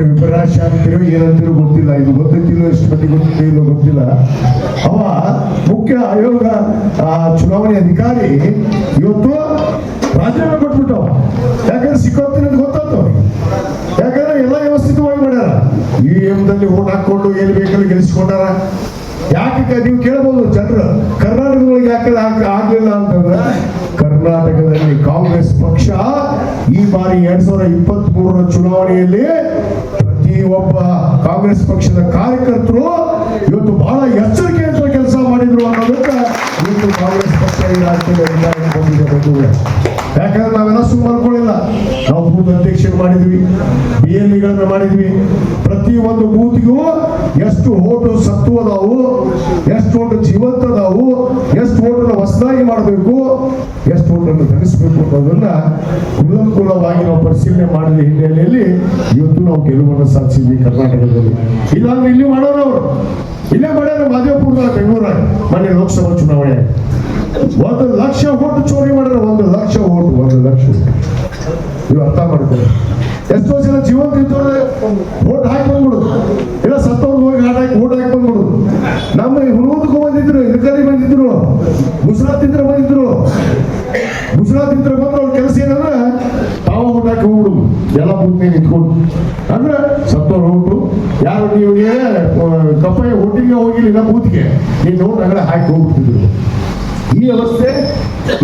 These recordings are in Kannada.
ನೋಡ್ರಿ ವಿಪರಾಶ ಅಂತೀರೋ ಏನಂತೀರೋ ಗೊತ್ತಿಲ್ಲ. ಇದು ಗೊತ್ತಿಲ್ಲೋ ಎಷ್ಟು ಮಂದಿ ಗೊತ್ತಿಲ್ಲೋ ಗೊತ್ತಿಲ್ಲ. ಅವ ಮುಖ್ಯ ಆಯೋಗ ಚುನಾವಣೆ ಅಧಿಕಾರಿ ಇವತ್ತು ರಾಜೀನಾಮೆ ಕೊಟ್ಬಿಟ್ಟವ ಯಾಕಂದ್ರೆ ಸಿಕ್ಕೋತೀನಿ ಅಂತ ಗೊತ್ತಾಯ್ತು. ಯಾಕಂದ್ರೆ ಎಲ್ಲ ವ್ಯವಸ್ಥಿತವಾಗಿ ಮಾಡ್ಯಾರ. ಇ ಎಂದಲ್ಲಿ ಓಟ್ ಹಾಕೊಂಡು ಎಲ್ಲಿ ಬೇಕಲ್ಲಿ ಗೆಲ್ಲಿಸ್ಕೊಂಡಾರ ಯಾಕೆ ನೀವು ಕೇಳಬಹುದು ಜನರು, ಕರ್ನಾಟಕದೊಳಗೆ ಯಾಕೆ ಆಗ್ಲಿಲ್ಲ ಅಂತಂದ್ರೆ ಕರ್ನಾಟಕದಲ್ಲಿ ಕಾಂಗ್ರೆಸ್ ಪಕ್ಷ ಈ ಬಾರಿ ಎರಡ್ ಸಾವಿರದ ಇಪ್ಪತ್ತ್ ಮೂರರ ಚುನಾವಣೆಯಲ್ಲಿ ಪ್ರತಿಯೊಬ್ಬ ಕಾಂಗ್ರೆಸ್ ಪಕ್ಷದ ಕಾರ್ಯಕರ್ತರು ಇವತ್ತು ಬಹಳ ಎಚ್ಚರಿಕೆಯಿಂದ ಕೆಲಸ ಮಾಡಿದ್ರು ಅನ್ನೋದಕ್ಕೆ ಇವತ್ತು ಕಾಂಗ್ರೆಸ್ ಪಕ್ಷ ಈ ಯಾಕಂದ್ರೆ ನಾವೆಲ್ಲ ಸುಮ್ಮ ನಾವು ಬೂತ್ ಅಧ್ಯಕ್ಷರು ಮಾಡಿದ್ವಿ ಬಿ ಎಲ್ ಇಗಳನ್ನ ಮಾಡಿದ್ವಿ. ಪ್ರತಿ ಒಂದು ಬೂತ್ಗೂ ಎಷ್ಟು ಓಟು ಸತ್ತು ಅದಾವು ಎಷ್ಟು ಓಟು ಜೀವಂತ ಅದಾವು ಎಷ್ಟು ಓಟನ್ನು ಹೊಸದಾಗಿ ಮಾಡಬೇಕು ಎಷ್ಟು ಓಟನ್ನು ಧರಿಸಬೇಕು ಅನ್ನೋದನ್ನ ಕುಲಂಕುಲವಾಗಿ ನಾವು ಪರಿಶೀಲನೆ ಮಾಡಿದ ಹಿನ್ನೆಲೆಯಲ್ಲಿ ಇವತ್ತು ನಾವು ಗೆಲುವನ್ನು ಸಾಧಿಸಿದ್ವಿ ಕರ್ನಾಟಕದಲ್ಲಿ. ಇಲ್ಲಾಂದ್ರೆ ಇಲ್ಲಿ ಮಾಡೋರು ಅವರು. ಇಲ್ಲೇ ಮಾಡ್ಯಾರ ಮಾದೇವಪುರ ಬೆಂಗಳೂರಾಗ ಮೊನ್ನೆ ಲೋಕಸಭಾ ಚುನಾವಣೆ. ಒಂದು ಲಕ್ಷ ಓಟು ಚೋರಿ ಮಾಡ್ಯಾರ, ಒಂದು ಲಕ್ಷ ಓಟು ಒಂದು ಲಕ್ಷ. ನೀವು ಅರ್ಥ ಮಾಡ್ತಾರೆ ಎಷ್ಟೋ ಜನ ಜೀವಂತ ಓಟ್ ಹಾಕಿ ಬಂದ್ಬಿಡುದು ಇಲ್ಲ ಸತ್ತವ್ರಿಗೆ ಹೋಗಿ ಹಾಡ್ ಹಾಕಿ ಓಟ್ ಹಾಕಿ ಬಂದ್ಬಿಡುದು ನಮ್ಮ ಹುಡುಗದಕ್ಕೂ ಬಂದಿದ್ರು ಇಲ್ಕರಿ ಬಂದಿದ್ರು ಗುಜರಾತ್ ಇಂದ್ರ ಬಂದಿದ್ರು ಗುಜರಾತ್ ಇಂದ್ರ ಬಂದ್ರೆ ಅವ್ರ ಕೆಲಸ ಏನಂದ್ರೆ ತಾವ ಓಟ್ ಹಾಕಿ ಹೋಗ್ಬಿಡುದು ಎಲ್ಲ ಬೂತ್ನೇ ನಿಂತ್ಕೊಂಡು. ಅಂದ್ರೆ ಸತ್ತವ್ರು ಓಟು ಯಾರು ನೀವು ಕಪ್ಪಾಯ ಓಟಿಗೆ ಹೋಗಿಲ್ಲ ಬೂತ್ಗೆ. ನೀನು ನೋಡ್, ಅಗಡೆ ಹಾಕಿ ಹೋಗ್ಬಿಟ್ಟಿದ್ರು. ಈ ವ್ಯವಸ್ಥೆ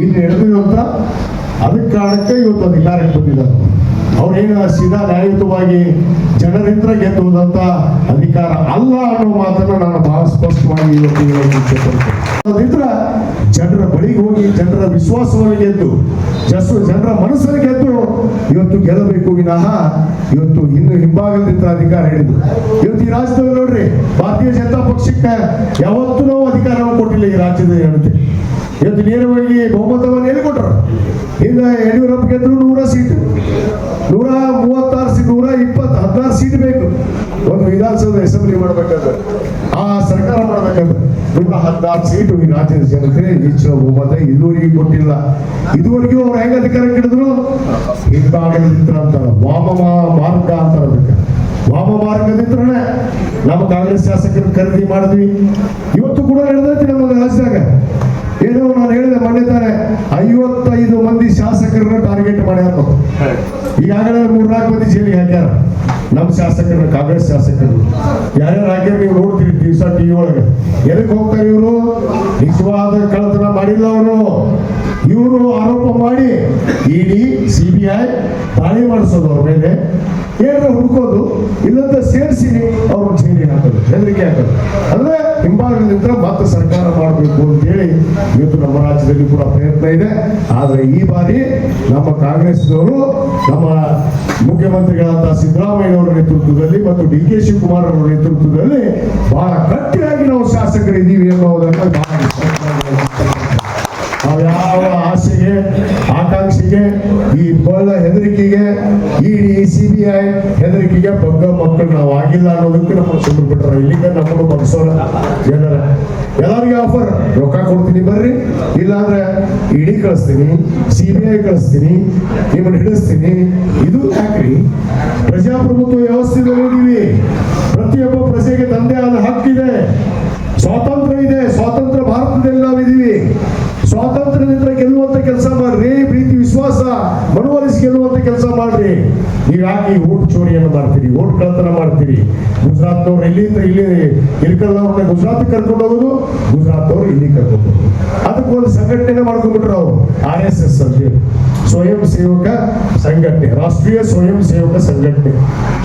ಇಲ್ಲಿ ನಡೆದಿರುವಂತ ಅದಕ್ಕೆ ಕಾರಣಕ್ಕೆ ಇವತ್ತು ಅಧಿಕಾರಕ್ಕೆ ಬಂದಿದ್ದಾರೆ ಅವ್ರೇನು ಸೀದಾ ನ್ಯಾಯಯುತವಾಗಿ ಜನರಿಂದ ಗೆದ್ದು ಹೋದಂತ ಅಧಿಕಾರ ಅಲ್ಲ ಅನ್ನೋ ಮಾತನ್ನ ನಾನು ಬಹಳ ಸ್ಪಷ್ಟವಾಗಿ ಇವತ್ತು ಅದಿದ್ರ ಜನರ ಬಳಿಗೆ ಹೋಗಿ, ಜನರ ವಿಶ್ವಾಸವನ್ನು ಗೆದ್ದು, ಜಸ್, ಜನರ ಮನಸ್ಸನ್ನು ಗೆದ್ದು ಇವತ್ತು ಗೆಲ್ಲಬೇಕು ವಿನಃ ಇವತ್ತು ಇನ್ನು ಹಿಂಭಾಗದಿಂದ ಅಧಿಕಾರ ಹೇಳಿದ್ರು ಇವತ್ತು ಈ ರಾಜ್ಯದಲ್ಲಿ ನೋಡ್ರಿ, ಭಾರತೀಯ ಜನತಾ ಪಕ್ಷಕ್ಕೆ ಯಾವತ್ತೂ ನಾವು ಅಧಿಕಾರವನ್ನು ಕೊಟ್ಟಿಲ್ಲ ಈ ರಾಜ್ಯದ ಜನತೆ. ಇವತ್ತು ನೇರವಾಗಿ ಬಹುಮತವನ್ನು ಎಲ್ಲಿ ಕೊಟ್ಟರು ಇನ್ನು ಯಡಿಯೂರಪ್ಪ ಗೆದ್ರು ನೂರ ಸೀಟ್. ನೂರ ಮೂವತ್ತಾರು ಸೀಟ್ ನೂರ ಇಪ್ಪತ್ತು, ಹದಿನಾರು ಸೀಟ್ ಬೇಕು. ಒಂದು ವಿಧಾನಸೌಧ ಅಸೆಂಬ್ಲಿ ಮಾಡ್ಬೇಕಾದ್ರೆ, ಆ ಸರ್ಕಾರ ಮಾಡ್ಬೇಕಾದ್ರೆ. ನೂರ ಹದಿನಾರು ಸೀಟು ಈ ರಾಜ್ಯದ ಜನಕ್ಕೆ ಹೆಚ್ಚಿನ ಬಹುಮತ ಇದುವರೆಗೂ ಕೊಟ್ಟಿಲ್ಲ. ಇದುವರೆಗೂ ಅವ್ರು ಹೆಂಗ ಅಧಿಕಾರ ಹಿಡಿದ್ರು? ಹಿಂದಾಡಳಿತ ಅಂತಾರ ವಾಮ ಮಾರ್ಗ ಅಂತಾರ ವಾಮ ಮಾರ್ಗದಿಂದನೇ ನಮ್ಮ ಕಾಂಗ್ರೆಸ್ ಶಾಸಕರು ಖರೀದಿ ಮಾಡಿದ್ವಿ. ಇವತ್ತು ಕೂಡ ನಡೆದೈತಿ ನಮ್ಮ ರಾಜ್ಯದಾಗ. ಏನೋ ನಾನು ಹೇಳಿದೆ ತಾನೆ ಐವತ್ತೈದು ಮಂದಿ ಶಾಸಕರನ್ನ ಟಾರ್ಗೆಟ್ ಮಾಡ್ಯಾರ. ಈಗಾಗಲೇ ಮೂರ್ನಾಲ್ಕು ಮಂದಿ ಜೈಲಿಗೆ ಹಾಕ್ಯಾರ. ನಮ್ಮ ಶಾಸಕರು, ಕಾಂಗ್ರೆಸ್ ಶಾಸಕರು, ಯಾರ್ಯಾರು ಹಾಕ್ಯಾರ ನೀವು ನೋಡ್ತೀರಿ ದಿವಸ ಟಿವಿ ಒಳಗೆ. ಎದಕ್ಕೆ ಹೋಗ್ತಾರೆ ಇವರು? ನಿಜವಾದ ಕಳತನ ಮಾಡಿಲ್ಲ ಅವರು. ಇವರು ಆರೋಪ ಮಾಡಿ ಇಡಿ ಸಿ ಬಿ ಐ ದಾಳಿ ಮಾಡಿಸೋದು ಅವ್ರ ಮೇಲೆ. ಏನಾರ ಹುಡ್ಕೋದು ಇಲ್ಲಂತ ಸೇರಿಸಿ ಹೆದರಿಕೆ ಆಗ್ತದೆ ಅಂದ್ರೆ ಹಿಂಭಾಗದಿಂದ ಮತ್ತೆ ಸರ್ಕಾರ ಮಾಡಬೇಕು ಅಂತ ಹೇಳಿ ಇವತ್ತು ನಮ್ಮ ರಾಜ್ಯದಲ್ಲಿ ಕೂಡ ಪ್ರಯತ್ನ ಇದೆ. ಆದ್ರೆ ಈ ಬಾರಿ ನಮ್ಮ ಕಾಂಗ್ರೆಸ್ನವರು, ನಮ್ಮ ಮುಖ್ಯಮಂತ್ರಿಗಳಾದ ಸಿದ್ದರಾಮಯ್ಯ ಅವರ ನೇತೃತ್ವದಲ್ಲಿ ಮತ್ತು ಡಿ ಕೆ ಶಿವಕುಮಾರ್ ಅವರ ನೇತೃತ್ವದಲ್ಲಿ ಬಹಳ ಗಟ್ಟಿಯಾಗಿ ನಾವು ಶಾಸಕರಿದ್ದೀವಿ ಅನ್ನೋದನ್ನ ಬಹಳ ಸ್ಪಷ್ಟವಾಗಿ ನಾವು ಯಾವ ಆಸೆಗೆ ಆಕಾಂಕ್ಷೆಗೆ ಈ ಬಲ ಹೆದರಿಕೆಗೆ ಇಡಿ ಸಿ ಬಿ ಐ ಹೆದರಿಕೆಗೆ ಬಗ್ಗ ಮಕ್ಕಳು ನಾವು ಆಗಿಲ್ಲ ಅನ್ನೋದಕ್ಕೆ ನಮ್ಮ ಸುಮ್ಮನೆ ಬಿಟ್ರ. ಇಲ್ಲಿಂದ ನಮ್ಮನ್ನು ಬಗ್ಸೋಣ ಏನಾರ ಎಲ್ಲರಿಗೆ ಆಫರ್. ರೊಕ್ಕ ಕೊಡ್ತೀನಿ ಬರ್ರಿ. ಇಲ್ಲಾಂದ್ರೆ ಇಡಿ ಕಳಿಸ್ತೀನಿ ಸಿ ಬಿ ಐ ಕಳಿಸ್ತೀನಿ, ನಿಮ್ಮನ್ನು ಹಿಡಿಸ್ತೀನಿ. ಇದು ಯಾಕ್ರಿ? ಪ್ರಜಾಪ್ರಭುತ್ವ ವ್ಯವಸ್ಥೆ ಪ್ರತಿಯೊಬ್ಬ ಪ್ರಜೆಗೆ ತಂದೆ ಆದ ಹಕ್ಕಿದೆ. ಸ್ವಾತಂತ್ರ್ಯ ಇದೆ. ಸ್ವಾತಂತ್ರ್ಯ ಭಾರತದಲ್ಲಿ ನಾವಿದ್ದೀವಿ. ಸ್ವಾತಂತ್ರ್ಯದಿಂದ ಗೆಲ್ಲುವಂತ ಕೆಲಸ ಮಾಡ್ರಿ. ಪ್ರೀತಿ ವಿಶ್ವಾಸ ಮನವೊಲಿಸಿ ಗೆಲ್ಲುವಂತ ಕೆಲಸ ಮಾಡ್ರಿ. ನೀವು ಯಾಕೆ ಈ ಓಟ್ ಚೋರಿಯನ್ನು ಮಾಡ್ತೀರಿ, ಓಟ್ ಕಳ್ತನ ಮಾಡ್ತೀರಿ. ಗುಜರಾತ್ನವ್ರು ಎಲ್ಲಿಂದ ಇಲ್ಲಿ ಇರ್ಕಲ್ಲವ್ರನ್ನ ಗುಜರಾತ್ ಕರ್ಕೊಂಡು ಹೋಗೋದು, ಗುಜರಾತ್ನವ್ರು ಇಲ್ಲಿ ಕರ್ಕೊಂಡು ಹೋಗೋದು. ಅದಕ್ಕೆ ಒಂದು ಸಂಘಟನೆ ಮಾಡ್ಕೊಂಡ್ಬಿಟ್ರು ಅವರು, ಆರ್ ಎಸ್ ಎಸ್ ಅಂತ. ಸ್ವಯಂ ಸೇವಕ ಸಂಘಟನೆ, ರಾಷ್ಟ್ರೀಯ ಸ್ವಯಂ ಸೇವಕ ಸಂಘಟನೆ.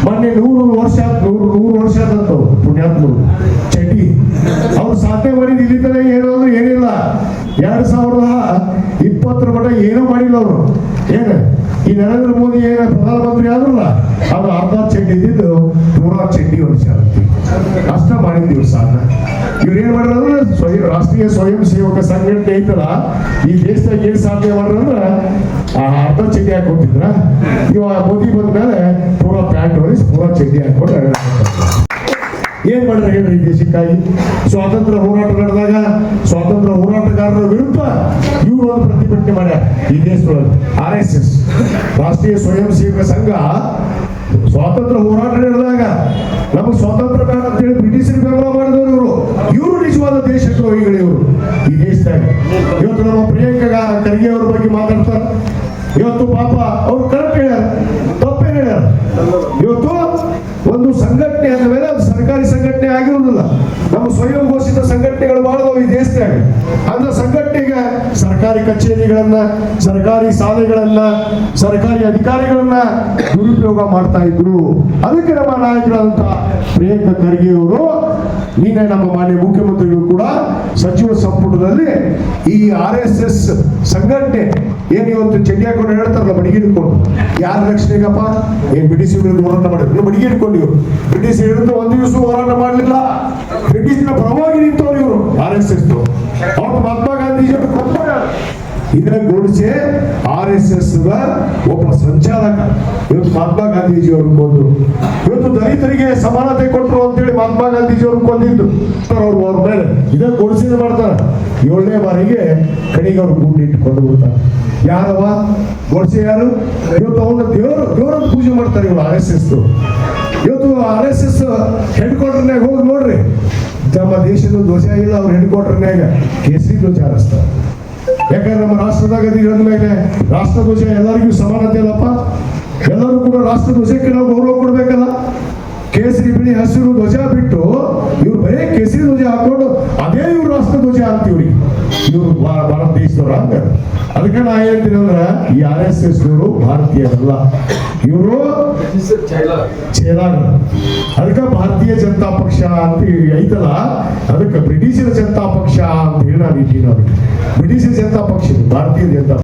ಮೊನ್ನೆ ನೂರು ವರ್ಷ ನೂರು ನೂರು ವರ್ಷ ಆದಂತವ್ರು ಪುಣ್ಯಾತ್ಮರು. ಚಟಿ ಅವ್ರು ಸಾಧನೆ ಮಾಡಿದ ಇಲ್ಲಿ ತನಕ ಏನು ಅಂದ್ರೆ ಏನಿಲ್ಲ ಎರಡ್ ಸಾವಿರದ ಇಪ್ಪತ್ತರ ಮಟ್ಟ ಏನೂ ಮಾಡಿಲ್ಲ ಅವರು. ಏನು, ಈ ನರೇಂದ್ರ ಮೋದಿ ಏನ ಪ್ರಧಾನಮಂತ್ರಿ ಆದ್ರಲ್ಲ ಅದು ಅರ್ಧ ಚಡ್ಡಿ ಇದ್ದಿದ್ದು ನೂರಾರು ಚಡ್ಡಿ ಆಗುತ್ತೆ ಅಷ್ಟ ಮಾಡಿದ್ದೀವಿ ಇವ್ರು ಏನ್ ಮಾಡ್ರಂದ್ರೆ ಸ್ವಯಂ, ರಾಷ್ಟ್ರೀಯ ಸ್ವಯಂ ಸೇವಕ ಸಂಘಟನೆ ಐತಲ್ಲ, ಈ ದೇಶದಾಗ ಏನ್ ಸಾಧನೆ ಮಾಡ್ರಂದ್ರ ಆ ಅರ್ಧ ಚಡ್ಡಿ ಹಾಕೊತಿದ್ರ ಇವಾಗ ಮೋದಿ ಬಂದ್ಮೇಲೆ ಪೂರಾ ಪ್ಯಾಂಟ್ ಹೊರಿಸಿ ಪೂರಾ ಚಡ್ಡಿ ಹಾಕೊಂಡು. ಏನ್ ಮಾಡಿದ್ರೆ ಹೇಳ್ರಿ ದೇಶಕ್ಕಾಗಿ? ಸ್ವಾತಂತ್ರ್ಯ ಹೋರಾಟ ನಡೆದಾಗ ಸ್ವಾತಂತ್ರ್ಯ ಹೋರಾಟಗಾರರ ವಿರುದ್ಧ ಇವರು ಒಂದು ಪ್ರತಿಭಟನೆ ಮಾಡ್ಯಾರ ಈ ದೇಶದೊಳಗೆ. ಆರ್ ಎಸ್ ಎಸ್ ರಾಷ್ಟ್ರೀಯ ಸ್ವಯಂ ಸೇವಕ ಸಂಘ. ಸ್ವಾತಂತ್ರ್ಯ ಹೋರಾಟ ನಡೆದಾಗ ನಮಗೆ ಸ್ವಾತಂತ್ರ್ಯ ಬೇಡ ಅಂತ ಹೇಳಿ ಬ್ರಿಟಿಷರು ಬೆಂಬಲ ಮಾಡಿದವರು ಇವರು. ಇವರು ನಿಜವಾದ ದೇಶದ್ರೋಹಿಗಳು ಇವರು ಈ ದೇಶದಾಗ. ಇವತ್ತು ನಮ್ಮ ಪ್ರಿಯಾಂಕಾ ಖರ್ಗೆ ಅವ್ರ ಬಗ್ಗೆ ಮಾತಾಡ್ತಾರೆ. ಇವತ್ತು ಪಾಪ ಅವ್ರು ಕರೆಕ್ಟ್ ಸಂಘಟನೆಗಳು ಬಹಳ ಈ ದೇಶದಾಗ ಅಂತ ಸಂಘಟನೆಗೆ ಸರ್ಕಾರಿ ಕಚೇರಿಗಳನ್ನ, ಸರ್ಕಾರಿ ಶಾಲೆಗಳನ್ನ, ಸರ್ಕಾರಿ ಅಧಿಕಾರಿಗಳನ್ನ ದುರುಪಯೋಗ ಮಾಡ್ತಾ ಇದ್ರು. ಅದಕ್ಕೆ ನಮ್ಮ ನಾಯಕರಾದಂತಹ ಪ್ರಿಯಾಂಕ ಖರ್ಗೆ ಅವರು ನಿನ್ನೆ ನಮ್ಮ ಮಾನ್ಯ ಮುಖ್ಯಮಂತ್ರಿಗಳು ಕೂಡ ಸಚಿವ ಸಂಪುಟದಲ್ಲಿ ಈ ಆರ್ ಎಸ್ ಎಸ್ ಸಂಘಟನೆ ಏನು ಇವತ್ತು ಚಡ್ಡಿ ಹಾಕೊಂಡು ಹೇಳ್ತಾರಲ್ಲ ಬಡಿಗೆ ಹಿಡ್ಕೊಂಡು. ಯಾರ ರಕ್ಷಣೆಗಪ್ಪ ಏನ್ ಬ್ರಿಟಿಷ್ ವಿರುದ್ಧ ಹೋರಾಟ ಮಾಡಿದ್ರು. ಬಡಿಗೆ ಇವರು. ಬ್ರಿಟಿಷ್ ವಿರುದ್ಧ ಒಂದು ದಿವಸ ಹೋರಾಟ ಮಾಡಲಿಲ್ಲ. ಬ್ರಿಟಿಷ್ನ ಪರವಾಗಿ ನಿಂತವ್ರು ಇವರು. ಆರ್ ಎಸ್ ಎಸ್ ಅವ್ರು ಮಹಾತ್ಮ ಗಾಂಧೀಜಿ ಇದನ್ನ ಗೋಡಿಸಿ ಆರ್ ಎಸ್ ಒಬ್ಬ ಸಂಚಾಲಕ. ಇವತ್ತು ಮಹಾತ್ಮ ಗಾಂಧೀಜಿ ಅವರು ಕೊಂದು ಇವತ್ತು ದಲಿತರಿಗೆ ಸಮಾನತೆ ಕೊಟ್ಟರು ಅಂತೇಳಿ ಮಹಾತ್ಮ ಗಾಂಧೀಜಿ ಅವರು ಕೊಂದಿದ್ರು ಅವ್ರು ಅವ್ರ ಮೇಲೆ ಇದನ್ನು ಕೊಡಿಸಿದ ಮಾಡ್ತಾರೆ. ಏಳನೇ ಬಾರಿಗೆ ಕಣಿಗೆ ಅವ್ರು ಗುಂಡಿ ಇಟ್ಕೊಂಡು ಬಿಡ್ತಾರೆ ಯಾರವ? ಗೊಡ್ಸೆ ಯಾರು? ಇವತ್ತು ಅವನ್ನ ದೇವರು ದೇವರ ಪೂಜೆ ಮಾಡ್ತಾರೆ ಇವರು ಆರ್ ಎಸ್ ಎಸ್ ಇವತ್ತು ಆರ್ ಎಸ್ ಎಸ್ ಹೆಡ್ ಕ್ವಾರ್ಟರ್ನಾಗ ಹೋಗಿ ನೋಡ್ರಿ. ನಮ್ಮ ದೇಶದ ಧ್ವಜ ಇಲ್ಲ, ಅವ್ರ ಹೆಡ್ ಕ್ವಾರ್ಟರ್ನಾಗ ಕೇಸರಿ ಧ್ವಜ ಹಾರಿಸ್ತಾರೆ. ಯಾಕಂದ್ರೆ ನಮ್ಮ ರಾಷ್ಟ್ರದಾಗ ಅಧಿಕಾರದ ಮೇಲೆ ರಾಷ್ಟ್ರಧ್ವಜ ಎಲ್ಲರಿಗೂ ಸಮಾನತೆ ಅಲ್ಲಪ್ಪ. ಎಲ್ಲರೂ ಕೂಡ ರಾಷ್ಟ್ರಧ್ವಜಕ್ಕೆ ನಾವು ಗೌರವ ಕೊಡ್ಬೇಕಲ್ಲ. ಕೇಸರಿ ಬಿಳಿ ಹಸಿರು ಧ್ವಜ ಬಿಟ್ಟು ಇವ್ರು ಬರೇ ಕೇಸರಿ ಧ್ವಜ ಹಾಕೊಂಡು ಅದೇ ಇವ್ರು ರಾಷ್ಟ್ರಧ್ವಜ ಅಂತೀವ್ರಿ. ಇವ್ರು ಭಾರತ ದೇಶದವ್ರ ಹಂಗ. ಅದಕ್ಕೆ ನಾ ಹೇಳ್ತೀನಿ ಅಂದ್ರೆ ಈ ಆರ್ ಎಸ್ ಎಸ್ ಅವರು ಭಾರತೀಯರಲ್ಲ. ಇವರು ಚೇಲಾರ್ ಅದಕ್ಕೆ ಭಾರತೀಯ ಜನತಾ ಪಕ್ಷ ಅಂತ ಐತಲ್ಲ, ಅದಕ್ಕೆ ಬ್ರಿಟಿಷರ ಜನತಾ ಪಕ್ಷ ಅಂತ ಹೇಳಿ ಬ್ರಿಟಿಷರ ಜನತಾ ಪಕ್ಷ ಭಾರತೀಯ ಜನತಾ